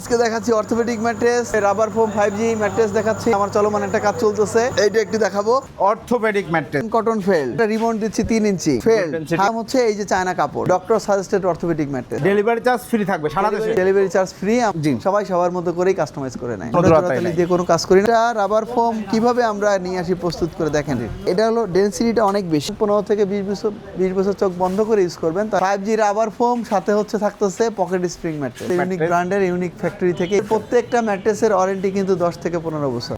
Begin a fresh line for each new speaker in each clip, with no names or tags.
আজকে দেখাচ্ছি orthopedic mattress rubber foam five G mattress দেখাচ্ছি। আমার চলমান একটা কাজ চলতেছে। এইটা একটু দেখাবো।
Orthopedic mattress.
Cotton felt remote দিচ্ছি তিন ইঞ্চি। ফেল। দাম হচ্ছে এই যে চায়না কাপড়। Doctor suggested orthopedic mattress.
Delivery charge free থাকবে সারা দেশে।
ডেলিভারি চার্জ ফ্রি
জি।
সবাই সবার মতো করেই কাস্টমাইজ করে নেয়। দিয়ে কোনো কাজ করি না। রাবার ফোম কীভাবে আমরা নিয়ে আসি প্রস্তুত করে দেখেন। এটা হলো ডেন্সিটিটা অনেক বেশি। পনেরো থেকে বিশ বছর বিশ বছর চোখ বন্ধ করে ইউজ করবেন। ফাইভ জি রাবার ফোম সাথে হচ্ছে থাকতেছে পকেট স্প্রিং ম্যাট্রেস। ইউনিক। ব্র্যান্ডের ইউনিক ফ্যাক্টরি থেকে প্রত্যেকটা ম্যাট্রেসের ওয়ারেন্টি কিন্তু দশ থেকে পনেরো বছর।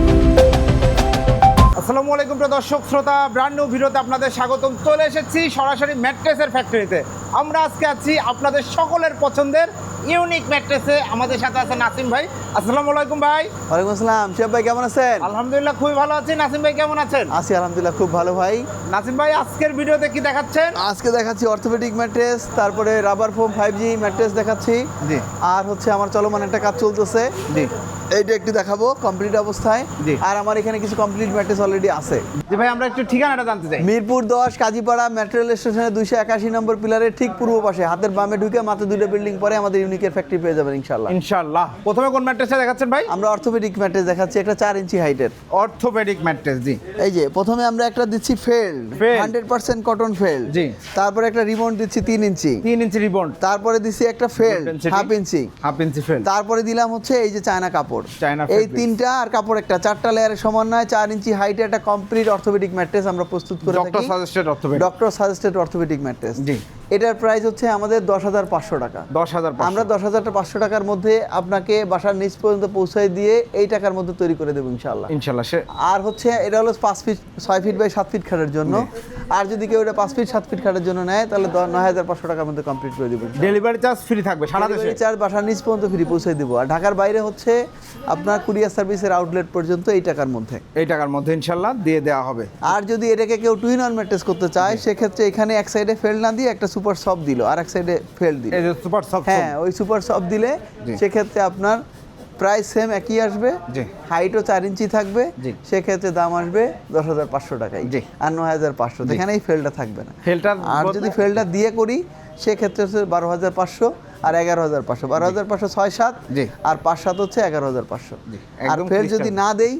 আসসালামু আলাইকুম প্রিয় দর্শক, শ্রোতা ব্র্যান্ড নিউ ভিডিওতে আপনাদের স্বাগতম। চলে এসেছি সরাসরি ম্যাট্রেসের ফ্যাক্টরিতে আমরা আজকে আছি আপনাদের সকলের পছন্দের ইউনিক ম্যাট্রেসে আমাদের সাথে আছে নাসিম ভাই। আসসালামু আলাইকুম ভাই।
ওয়ালাইকুম আসসালাম। শেফ ভাই কেমন আছেন?
আলহামদুলিল্লাহ খুবই ভালো আছি। নাসিম ভাই কেমন আছেন?
আছি আলহামদুলিল্লাহ খুব ভালো ভাই।
নাসিম ভাই আজকের ভিডিওতে কি দেখাচ্ছেন?
আজকে দেখাচ্ছি অর্থোপেডিক ম্যাট্রেস তারপরে rubber foam five G mattress দেখাচ্ছি।
জি।
আর হচ্ছে আমার চলমান একটা কাজ চলতেছে।
জি।
এইটা একটু দেখাবো কমপ্লিট অবস্থায়। আর আমার এখানে কিছু কমপ্লিট ম্যাট্রেস অলরেডি আছে।
জি ভাই আমরা একটু ঠিকানাটা জানতে চাই।
মিরপুর দশ কাজীপাড়া মেট্রো রেল স্টেশনের দুইশো একাশি নম্বর পিলারের ঠিক পূর্ব পাশে। হাতের বামে ঢুকে মাত্র দুইটা বিল্ডিং পরে আমাদের ইউনিকের ফ্যাক্টরি পেয়ে যাবেন ইনশাল্লাহ
ইনশাআল্লাহ। প্রথমে কোন ম্যাট্রেসটা দেখাচ্ছেন ভাই?
আমরা অর্থোপেডিক ম্যাট্রেস দেখাচ্ছি একটা চার ইঞ্চি হাইটের
অর্থোপেডিক ম্যাট্রেস জি।
এই যে প্রথমে আমরা একটা দিচ্ছি felt hundred percent cotton felt
জি।
তারপরে একটা রিবন দিচ্ছি তিন ইঞ্চি
তিন ইঞ্চি রিবন।
তারপরে দিচ্ছি একটা ফেল্ড হাফ ইঞ্চি
হাফ ইঞ্চি ফেল
তারপরে দিলাম হচ্ছে এই যে চায়না কাপড়।
চায়না
এই তিনটা আর কাপড় একটা চারটা লেয়ারের সমন্বয়ে চার ইঞ্চি হাইটে একটা কমপ্লিট অর্থোপেডিক ম্যাট্রেস আমরা প্রস্তুত করে
doctor suggested orthopedic
doctor suggested orthopedic mattress
জি।
এটার প্রাইস হচ্ছে আমাদের দশ হাজার পাঁচশো টাকা।
দশ হাজার
আমরা দশ হাজার পাঁচশো টাকার মধ্যে আপনাকে বাসার নিচ পর্যন্ত পৌঁছায় দিয়ে এই টাকার মধ্যে তৈরি করে দেবো ইনশাল্লাহ
ইনশাল্লাহ
আর হচ্ছে এটা হলো পাঁচ ফিট ছয় ফিট বাই সাত ফিট খাটের জন্য। আর যদি কেউ এটা পাঁচ ফিট সাত ফিট খাটের জন্য নেয় তাহলে নয় হাজার পাঁচশো টাকার মধ্যে কমপ্লিট করে দেবো
ডেলিভারি চার্জ ফ্রি থাকবে সারা দেশে?
চার্জ বাসার নিচ পর্যন্ত ফ্রি পৌঁছে দিব। আর ঢাকার বাইরে হচ্ছে আপনার কুরিয়ার সার্ভিসের আউটলেট পর্যন্ত এই টাকার মধ্যে।
এই টাকার মধ্যে ইনশাল্লাহ দিয়ে দেওয়া হবে।
আর যদি এটাকে কেউ টুইন অন ম্যাট্রেস করতে চায় সেক্ষেত্রে এখানে এক সাইডে ফেল না দিয়ে একটা সুপার সফট দিল আর এক সাইডে ফেল দিল।
সুপার সফট
হ্যাঁ ওই সুপার সফট দিলে সেক্ষেত্রে আপনার প্রাইস সেম একই আসবে।
জি।
হাইটও চার ইঞ্চি থাকবে।
জি।
সেক্ষেত্রে দাম আসবে দশ হাজার পাঁচশো টাকাই
জি।
আর নয় হাজার পাঁচশো। এখানে এই ফেলটা থাকবে না।
ফেলটার
আর যদি ফেলটা দিয়ে করি সেক্ষেত্রে হচ্ছে বারো হাজার পাঁচশো আর এগারো হাজার পাঁচশো। বারো হাজার পাঁচশো ছয় সাত
জি।
আর পাঁচ সাত হচ্ছে এগারো হাজার পাঁচশো। আর ফেল যদি না দেই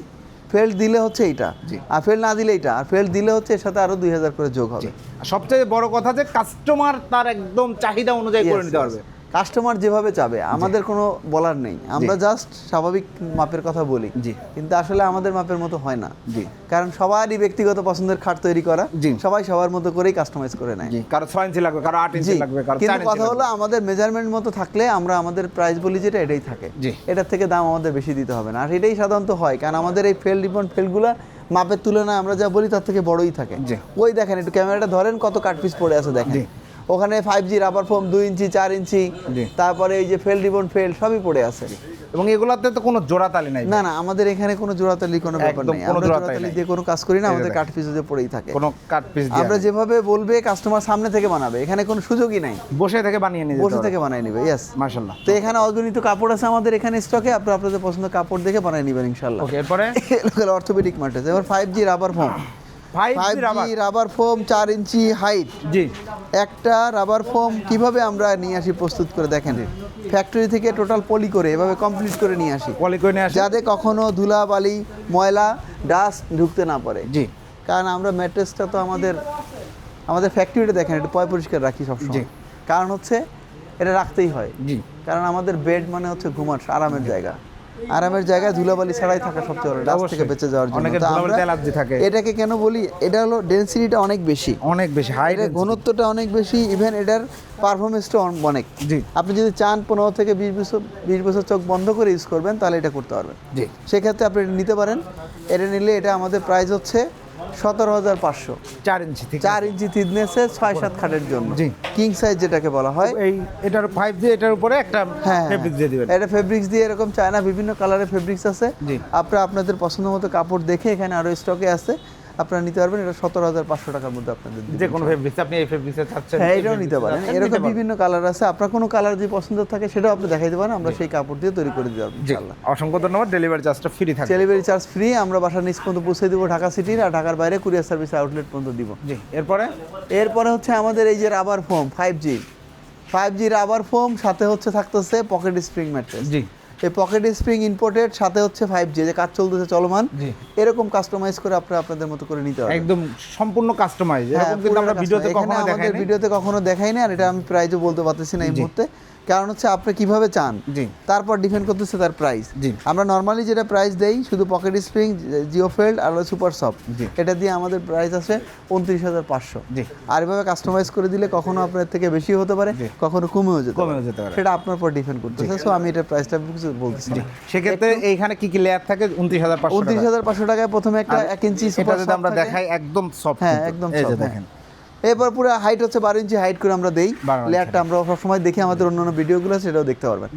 ফেল দিলে হচ্ছে এইটা। আর ফেল না দিলে এইটা। আর ফেল দিলে হচ্ছে এর সাথে আরও দুই হাজার করে যোগ হবে।
সবচেয়ে বড় কথা যে কাস্টমার তার একদম চাহিদা অনুযায়ী করে নিতে পারবে।
কাস্টমার যেভাবে চাবে আমাদের কোনো বলার নেই। আমরা জাস্ট স্বাভাবিক মাপের কথা বলি।
জি।
কিন্তু আসলে আমাদের মাপের মতো হয় না।
জি।
কারণ সবারই ব্যক্তিগত পছন্দের খাট তৈরি করা
জি।
সবাই সবার মতো করেই কাস্টমাইজ করে নেয়।
জি কারও ছয় ইঞ্চি লাগবে কারও আট ইঞ্চি লাগবে কারও
কিন্তু কথা হলো আমাদের মেজারমেন্ট মতো থাকলে আমরা আমাদের প্রাইস বলি যেটা এটাই থাকে।
জি।
এটার থেকে দাম আমাদের বেশি দিতে হবে না। আর এটাই সাধারণত হয় কারণ আমাদের এই ফেল রিবন ফেলগুলো মাপের তুলনায় আমরা যা বলি তার থেকে বড়ই থাকে। ওই দেখেন একটু ক্যামেরাটা ধরেন কত কাট পিস পড়ে আছে দেখেন। ওখানে ফাইভ জি রাবার ফোম দুই ইঞ্চি চার ইঞ্চি তারপরে এই যে ফেল রিবন ফেল সবই পড়ে আছে।
এবং এগুলাতে তো কোনো জোড়া তালি নাই।
না না আমাদের এখানে কোনো জোড়াতালি কোনো ব্যাপার নেই।
কোনো
আমরা
জোড়াতালি
জোড়াতালি দিয়ে কোনো কাজ করি না আমাদের কাঠ পিস যে পড়েই থাকে।
কোনো কাট পিস দিয়ে
আমরা যেভাবে বলবে কাস্টমার সামনে থেকে বানাবে। এখানে কোনো সুযোগই নাই।
বসে থেকে বানিয়ে নিয়ে
বসে থেকে বানাই নেবে ইয়েস
মাশাআল্লাহ।
তো এখানে অগণিত কাপড় আছে আমাদের এখানে স্টকে আপনারা আপনাদের পছন্দ কাপড় দেখে বানিয়ে নেবেন ইনশাল্লাহ
ওকে এরপরে?
অর্থোপেডিক ম্যাট্রেস এবার five G rubber foam
rubber
foam চার ইঞ্চি হাইট
জি।
একটা রাবার ফোম কীভাবে আমরা নিয়ে আসি প্রস্তুত করে দেখেন? ফ্যাক্টরি থেকে টোটাল পলি করে এভাবে কমপ্লিট করে নিয়ে আসি।
পলি করে নিয়ে আসে।
যাতে কখনো ধুলা বালি ময়লা ডাস্ট ঢুকতে না পারে।
জি।
কারণ আমরা ম্যাট্রেসটা তো আমাদের আমাদের ফ্যাক্টরিটা দেখেন একটু পয় পরিষ্কার রাখি সবসময়। কারণ হচ্ছে এটা রাখতেই হয়।
জি।
কারণ আমাদের বেড মানে হচ্ছে ঘুমার আরামের জায়গা। আরামের জায়গায় ধুলাবালি ছাড়াই থাকা সবচেয়ে ভালো ডাস্ট থেকে বেঁচে যাওয়ার জন্য।
অনেকের ধুলাবালিতে অ্যালার্জি থাকে।
এটাকে কেন বলি? এটা হলো ডেন্সিটিটা অনেক বেশি।
অনেক বেশি হাই
ঘনত্বটা অনেক বেশি ইভেন এটার পারফরমেন্সটা অনেক।
জি।
আপনি যদি চান পনেরো থেকে বিশ বছর বিশ বছর চোখ বন্ধ করে ইউজ করবেন তাহলে এটা করতে পারবেন।
জি।
সেক্ষেত্রে আপনি নিতে পারেন। এটা নিলে এটা আমাদের প্রাইস হচ্ছে সতেরো হাজার পাঁচশো।
চার ইঞ্চি
চার ইঞ্চি থিকনেসে ছয় সাত খাটের জন্য।
জি।
কিং সাইজ যেটাকে বলা হয়।
এই এটার ফাইভ জি এটার উপরে একটা
হ্যাঁ
ফেব্রিক দিয়ে দিবেন।
এটা ফেব্রিক্স দিয়ে এরকম চায়না বিভিন্ন কালারের ফেব্রিক্স আছে।
জি।
আপনারা আপনাদের পছন্দ মতো কাপড় দেখে এখানে আরও স্টকে আছে। আপনারা নিতে পারবেন। এটা সতেরো হাজার পাঁচশো টাকার মধ্যে আপনাদের
যে কোনো ফেব্রিক্স আপনি এই ফেব্রিক্সে চাচ্ছেন
হ্যাঁ এটাও নিতে পারেন। এরকম বিভিন্ন কালার আছে। আপনার কোনো কালার যদি পছন্দ থাকে সেটাও আপনি দেখাইতে পারেন। আমরা সেই কাপড় দিয়ে তৈরি করে দিতে পারব
জি।
ইনশাআল্লাহ।
অসংখ্য ধন্যবাদ। ডেলিভারি চার্জটা ফ্রি থাকবে।
ডেলিভারি চার্জ ফ্রি আমরা বাসার নিচ পর্যন্ত পৌঁছে দেবো ঢাকা সিটির আর ঢাকার বাইরে কুরিয়ার সার্ভিস আউটলেট পর্যন্ত দিব।
জি। এরপরে?
এরপরে হচ্ছে আমাদের এই যে rubber foam five G five G rubber foam সাথে হচ্ছে থাকতেছে পকেট স্প্রিং ম্যাট্রেস
জি।
এই পকেট স্প্রিং ইম্পোর্টেড সাথে হচ্ছে ফাইভ জি যে কাজ চলতেছে চলমান
জি।
এরকম কাস্টমাইজ করে আপনারা আপনাদের মতো করে নিতে হবে
একদম সম্পূর্ণ কাস্টমাইজ
হ্যাঁ,
এরকম কিন্তু আমরা ভিডিওতে কখনো দেখাই।
ভিডিওতে কখনো দেখাই না আর এটা আমি প্রাইজও বলতে পারতেছি না এই মুহূর্তে কারণ হচ্ছে আপনি কীভাবে চান।
জি।
তারপর ডিপেন্ড করতেছে তার প্রাইস
জি।
আমরা নর্মালি যেটা প্রাইস দেই শুধু পকেট স্প্রিং জিও ফেল্ড আর সুপার সফট
জি।
এটা দিয়ে আমাদের প্রাইস আছে উনত্রিশ হাজার পাঁচশো।
জি।
আর এভাবে কাস্টমাইজ করে দিলে কখনো আপনার থেকে বেশি হতে পারে কখনো কমেও যেতে
কমেও যেতে পারে।
সেটা আপনার উপর ডিপেন্ড করতেছে। সো আমি এটা প্রাইসটা কিছু বলতেছি
জি। সেক্ষেত্রে এইখানে কি কি লেয়ার থাকে? উনত্রিশ হাজার
উনত্রিশ হাজার পাঁচশো টাকায় প্রথমে একটা এক ইঞ্চি
আমরা দেখাই একদম সফট
হ্যাঁ একদম
এই যে দেখেন
হ্যাঁ। এরপর পুরো হাইট হচ্ছে বারো ইঞ্চি হাইট করে আমরা দেই। লেয়ারটা আমরা সবসময় দেখি আমাদের অন্যান্য ভিডিওগুলো সেটাও দেখতে পারবেন।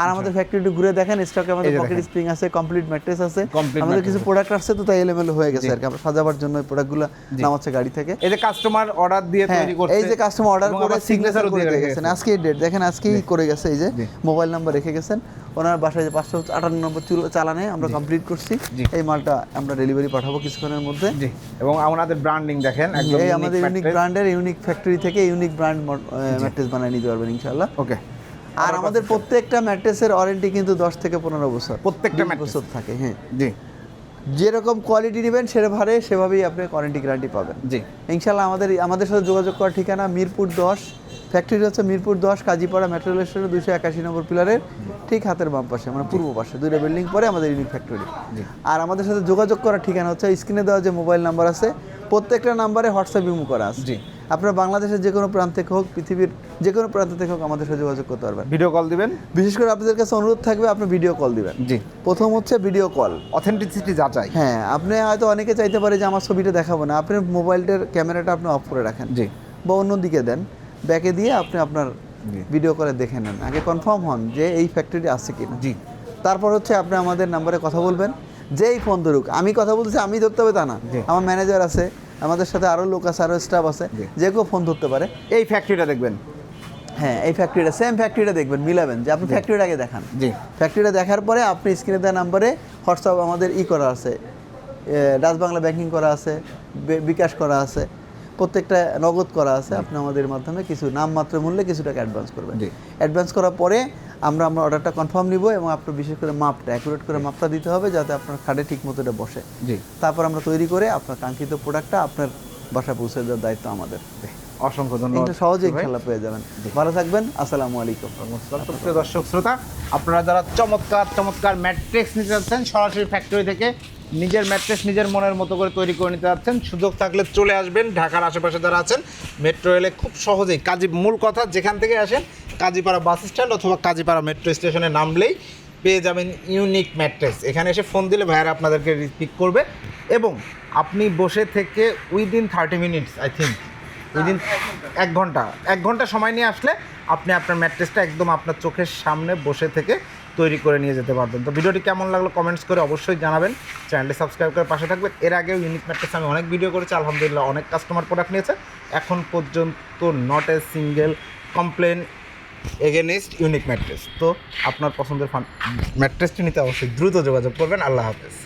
আর আমাদের ফ্যাক্টরিটি ঘুরে দেখেন স্টকে আমাদের পকেট স্প্রিং আছে কমপ্লিট ম্যাট্রেস আছে। আমাদের কিছু প্রোডাক্ট আসছে তো তাই এলোমেলো হয়ে গেছে আর কি। আমরা সাজাবার জন্য এই প্রোডাক্টগুলো নামাচ্ছে গাড়ি থেকে।
এই যে কাস্টমার অর্ডার দিয়ে
হ্যাঁ
তৈরি করছে
এই যে কাস্টমার অর্ডার করে
আবার
সিগনেচার করে
দিয়ে
দিয়ে গেছেন আজকে ডেট দেখেন আজকেই করে গেছে এই যে মোবাইল নাম্বার রেখে গেছেন। ওনার বাসায় যে পাঁচশো আটান্ন নম্বর চুল চালানে আমরা কমপ্লিট করছি। এই মালটা আমরা ডেলিভারি পাঠাবো কিছুক্ষণের মধ্যে।
জি এবং আমাদের ব্র্যান্ডিং দেখেন একদম
এই আমাদের ইউনিক ব্র্যান্ডের ইউনিক ফ্যাক্টরি থেকে ইউনিক ব্র্যান্ড ম্যাট্রেস বানিয়ে নিতে পারবেন ইনশাল্লাহ
ওকে।
আর আমাদের প্রত্যেকটা ম্যাট্রেসের ওয়ারেন্টি কিন্তু দশ থেকে পনেরো বছর।
প্রত্যেকটা
20
mattress?
বছর থাকে হ্যাঁ।
জি।
যেরকম কোয়ালিটি নেবেন সেভাবে সেভাবেই আপনি ওয়ারেন্টি গ্যারান্টি পাবেন।
জি।
ইনশাল্লাহ আমাদের আমাদের সাথে যোগাযোগ করার ঠিকানা মিরপুর দশ ফ্যাক্টরি হচ্ছে মিরপুর দশ কাজীপাড়া মেট্রো রেল স্টেশনের দুশো একাশি নম্বর পিলারের ঠিক হাতের বাম পাশে মানে পূর্ব পাশে। দুইটা বিল্ডিং পরে আমাদের ইউনিক ফ্যাক্টরি আর আমাদের সাথে যোগাযোগ করার ঠিকানা হচ্ছে স্ক্রিনে দেওয়া যে মোবাইল নাম্বার আছে প্রত্যেকটা নাম্বারে হোয়াটসঅ্যাপ ইমো করা আছে।
জি।
আপনার বাংলাদেশের যে কোনো প্রান্ত থেকে হোক পৃথিবীর যে কোনো প্রান্ত থেকে হোক আমাদের সাথে যোগাযোগ করতে পারবেন।
ভিডিও কল দিবেন?
বিশেষ করে আপনাদের কাছে অনুরোধ থাকবে আপনি ভিডিও কল দিবেন।
জি।
প্রথম হচ্ছে ভিডিও কল
অথেন্টিসিটি যাচাই।
হ্যাঁ আপনি হয়তো অনেকে চাইতে পারে যে আমার ছবিটা দেখাবো না আপনি মোবাইলটার ক্যামেরাটা আপনি অফ করে রাখেন।
জি।
বা অন্য দিকে দেন। ব্যাকে দিয়ে আপনি আপনার ভিডিও করে দেখে নেন। আগে কনফার্ম হন যে এই ফ্যাক্টরি আছে কি না
জি।
তারপর হচ্ছে আপনি আমাদের নাম্বারে কথা বলবেন। যেই ফোন ধরুক আমি কথা বলতেছি আমি ধরতে হবে তা না। আমার ম্যানেজার আছে আমাদের সাথে আরও লোক আছে আরও স্টাফ আছে যে কেউ ফোন ধরতে পারে।
এই ফ্যাক্টরিটা দেখবেন।
হ্যাঁ এই ফ্যাক্টরিটা সেম ফ্যাক্টরিটা দেখবেন মিলাবেন। যে আপনি ফ্যাক্টরিটা আগে দেখান।
জি।
ফ্যাক্টরিটা দেখার পরে আপনি স্ক্রিনে দেওয়া নাম্বারে হোয়াটসঅ্যাপ আমাদের ই করা আছে। ডাচ বাংলা ব্যাংকিং করা আছে বিকাশ করা আছে। প্রত্যেকটা নগদ করা আছে আপনি আমাদের মাধ্যমে কিছু নামমাত্র মূল্যে কিছু টাকা অ্যাডভান্স করবেন।
জি।
অ্যাডভান্স করার পরে আমরা আমরা অর্ডারটা কনফার্ম নিব এবং আপনার বিশেষ করে মাপটা অ্যাকুরেট করে মাপটা দিতে হবে যাতে আপনার খাটে ঠিক মতো এটা বসে।
জি।
তারপর আমরা তৈরি করে আপনার কাঙ্ক্ষিত প্রোডাক্টটা আপনার বাসা পৌঁছে দেওয়ার দায়িত্ব আমাদের।
অসংখ্য ধন্যবাদ।
সহজেই। খেলা পেয়ে যাবেন। ভালো থাকবেন আসসালামু আলাইকুম।
প্রিয় দর্শক শ্রোতা আপনারা যারা চমৎকার চমৎকার ম্যাট্রিক্স নিতে যাচ্ছেন সরাসরি ফ্যাক্টরি থেকে নিজের ম্যাট্রেস নিজের মনের মতো করে তৈরি করে নিতে যাচ্ছেন সুযোগ থাকলে চলে আসবেন। ঢাকার আশেপাশে যারা আছেন মেট্রো রেলে খুব সহজেই কাজী মূল কথা যেখান থেকে আসেন কাজীপাড়া বাস স্ট্যান্ড অথবা কাজীপাড়া মেট্রো স্টেশনে নামলেই পেয়ে যাবেন ইউনিক ম্যাট্রেস এখানে এসে ফোন দিলে ভাইয়ারা আপনাদেরকে পিক করবে। এবং আপনি বসে থেকে within thirty minutes I think within এক ঘণ্টা। এক ঘণ্টা সময় নিয়ে আসলে আপনি আপনার ম্যাট্রেসটা একদম আপনার চোখের সামনে বসে থেকে তৈরি করে নিয়ে যেতে পারবেন। তো ভিডিওটি কেমন লাগল কমেন্টস করে অবশ্যই জানাবেন। চ্যানেলটি সাবস্ক্রাইব করে পাশে থাকবেন। এর আগেও ইউনিক ম্যাট্রেস আমি অনেক ভিডিও করেছি, আলহামদুলিল্লাহ অনেক কাস্টমার প্রোডাক্ট নিয়েছে। এখন পর্যন্ত not a single complain against unique mattress. তো আপনার পছন্দের ম্যাট্রেসটি নিতে অবশ্যই দ্রুত যোগাযোগ করবেন। আল্লাহ হাফেজ।